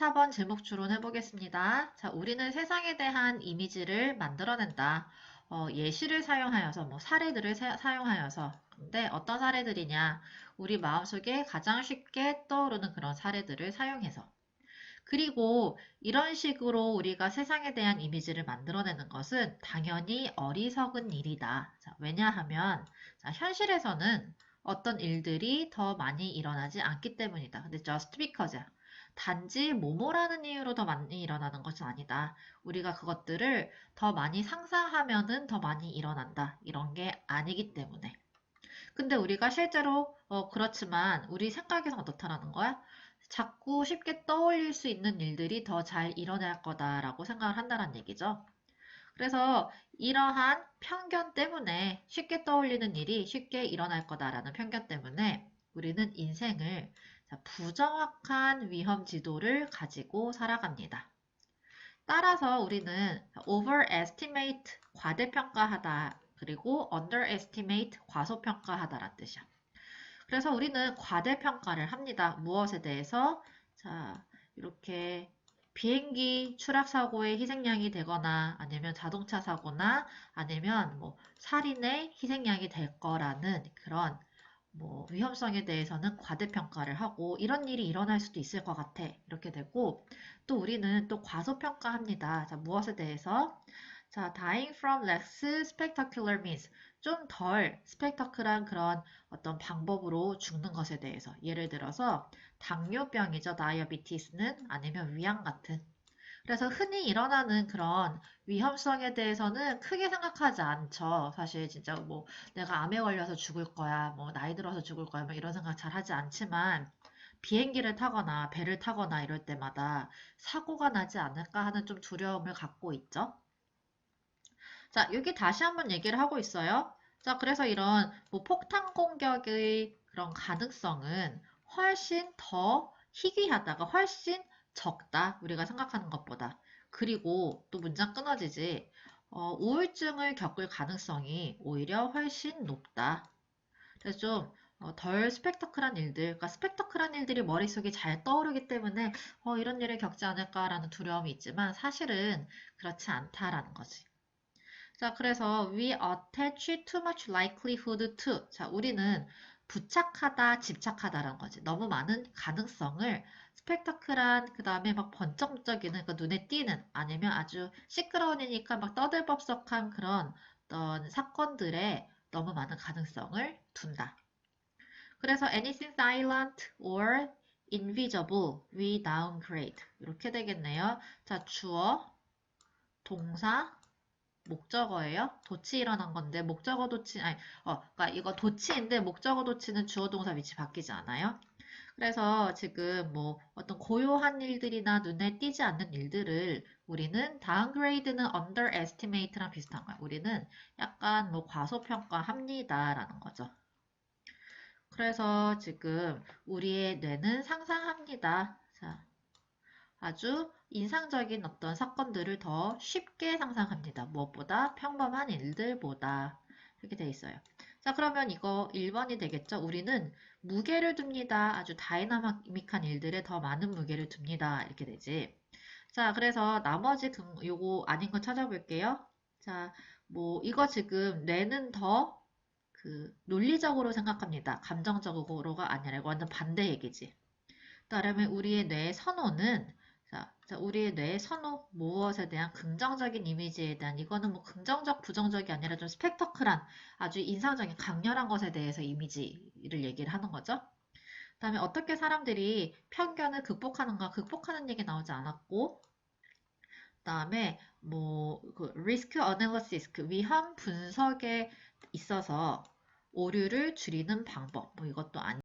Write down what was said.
24번 제목 추론 해보겠습니다. 자, 우리는 세상에 대한 이미지를 만들어낸다. 어, 예시를 사용하여서, 뭐, 사례들을 사, 사용하여서. 근데 어떤 사례들이냐? 우리 마음속에 가장 쉽게 떠오르는 그런 사례들을 사용해서. 그리고 이런 식으로 우리가 세상에 대한 이미지를 만들어내는 것은 당연히 어리석은 일이다. 자, 왜냐하면, 자, 현실에서는 어떤 일들이 더 많이 일어나지 않기 때문이다. 근데 just because. 단지 뭐뭐라는 이유로 더 많이 일어나는 것은 아니다. 우리가 그것들을 더 많이 상상하면은 더 많이 일어난다. 이런 게 아니기 때문에. 근데 우리가 실제로 어, 그렇지만 우리 생각에서 어떻다라는 거야? 자꾸 쉽게 떠올릴 수 있는 일들이 더 잘 일어날 거다라고 생각을 한다는 얘기죠. 그래서 이러한 편견 때문에 쉽게 떠올리는 일이 쉽게 일어날 거다라는 편견 때문에 우리는 인생을 부정확한 위험 지도를 가지고 살아갑니다. 따라서 우리는 overestimate 과대평가하다 그리고 underestimate 과소평가하다라는 뜻이야. 그래서 우리는 과대평가를 합니다. 무엇에 대해서? 자, 이렇게 비행기 추락 사고의 희생양이 되거나 아니면 자동차 사고나 아니면 뭐 살인의 희생양이 될 거라는 그런 뭐 위험성에 대해서는 과대평가를 하고 이런 일이 일어날 수도 있을 것 같아. 이렇게 되고 또 우리는 또 과소평가합니다. 자 무엇에 대해서? 자 dying from less spectacular means 좀 덜 스펙터클한 그런 어떤 방법으로 죽는 것에 대해서. 예를 들어서 당뇨병이죠. 다이어비티스는 아니면 위암 같은 그래서 흔히 일어나는 그런 위험성에 대해서는 크게 생각하지 않죠. 사실 진짜 뭐 내가 암에 걸려서 죽을 거야, 뭐 나이 들어서 죽을 거야, 뭐 이런 생각 잘 하지 않지만 비행기를 타거나 배를 타거나 이럴 때마다 사고가 나지 않을까 하는 좀 두려움을 갖고 있죠. 자, 여기 다시 한번 얘기를 하고 있어요. 자, 그래서 이런 뭐 폭탄 공격의 그런 가능성은 훨씬 더 희귀하다가 훨씬 적다. 우리가 생각하는 것보다. 그리고 또 문장 끊어지지. 어, 우울증을 겪을 가능성이 오히려 훨씬 높다. 그래서 좀덜 어, 스펙터클한 일들, 그러니까 스펙터클한 일들이 머릿속에 잘 떠오르기 때문에 어, 이런 일을 겪지 않을까라는 두려움이 있지만 사실은 그렇지 않다라는 거지. 자, 그래서 we attach too much likelihood to. 자, 우리는 부착하다, 집착하다라는 거지. 너무 많은 가능성을 스펙터클한 그 다음에 막 번쩍번쩍이는 그 눈에 띄는 아니면 아주 시끄러운 일이니까 막 떠들법석한 그런 어떤 사건들에 너무 많은 가능성을 둔다. 그래서 anything silent or invisible we downgrade 이렇게 되겠네요. 자 주어, 동사, 목적어예요. 도치 일어난 건데 목적어 도치 아니 어 그러니까 이거 도치인데 목적어 도치는 주어 동사 위치 바뀌지 않아요. 그래서 지금 뭐 어떤 고요한 일들이나 눈에 띄지 않는 일들을 우리는 downgrade는 underestimate랑 비슷한 거야. 우리는 약간 뭐 과소평가합니다라는 거죠. 그래서 지금 우리의 뇌는 상상합니다. 자, 아주 인상적인 어떤 사건들을 더 쉽게 상상합니다. 무엇보다 평범한 일들보다 이렇게 돼 있어요. 자, 그러면 이거 1번이 되겠죠? 우리는 무게를 둡니다. 아주 다이나믹한 일들에 더 많은 무게를 둡니다. 이렇게 되지. 자, 그래서 나머지 금, 요거 아닌 거 찾아볼게요. 자, 뭐, 이거 지금 뇌는 더 그 논리적으로 생각합니다. 감정적으로가 아니라 이거 완전 반대 얘기지. 따르면 우리의 뇌의 선호는 자, 자, 우리의 뇌의 선호, 무엇에 대한 긍정적인 이미지에 대한 이거는 뭐 긍정적, 부정적이 아니라 좀 스펙터클한 아주 인상적인 강렬한 것에 대해서 이미지를 얘기를 하는 거죠. 그 다음에 어떻게 사람들이 편견을 극복하는가, 극복하는 얘기 나오지 않았고, 그 다음에 뭐그 리스크 어널리시스, 그 위험 분석에 있어서 오류를 줄이는 방법, 뭐 이것도 아니